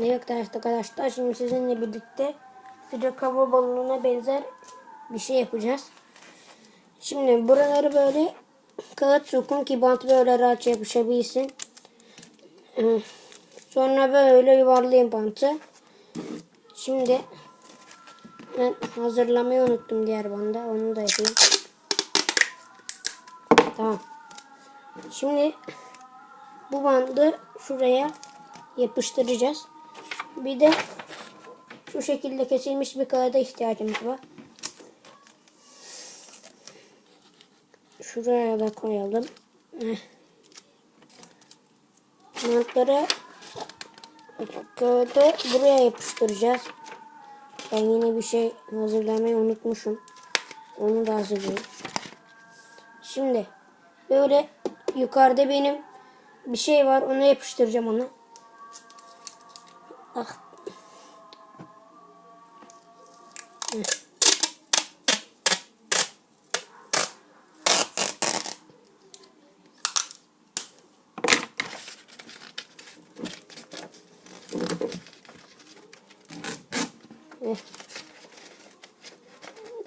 Evet arkadaşlar şimdi sizinle birlikte sıcak hava balonuna benzer bir şey yapacağız. Şimdi buraları böyle kağıt sokun ki bant böyle rahat yapışabilsin. Ee, Sonra böyle yuvarlayayım bantı. Şimdi ben hazırlamayı unuttum diğer banda. Onu da yapayım. Tamam. Şimdi bu bandı şuraya yapıştıracağız. Bir de şu şekilde kesilmiş bir kağıda ihtiyacımız var. Şuraya da koyalım. Eh. Bantları kağıdı buraya yapıştıracağız. Ben yine bir şey hazırlamayı unutmuşum. Onu da hazırlayayım. Şimdi böyle yukarıda benim bir şey var. Ona yapıştıracağım onu. Ah.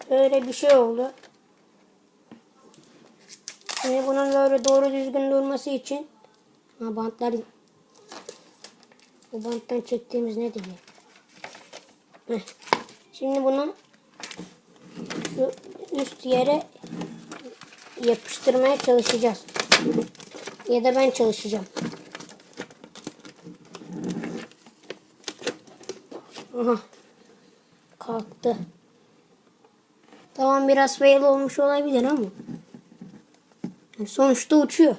Böyle bir şey oldu. Şimdi bunun böyle doğru düzgün durması için bantlar bu banttan çektiğimiz ne diye. Şimdi bunu şu üst yere yapıştırmaya çalışacağız. Ya da ben çalışacağım. Aha. Kalktı. Tamam biraz fail olmuş olabilir ama. Yani sonuçta uçuyor.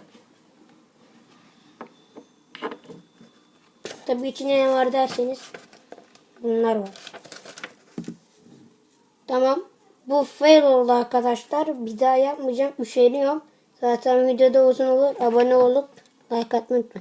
Tabii içinde ne var derseniz bunlar var. Tamam. Bu fail oldu arkadaşlar. Bir daha yapmayacağım. Üşeniyorum. Zaten videoda uzun olur. Abone olup like atmayı unutmayın.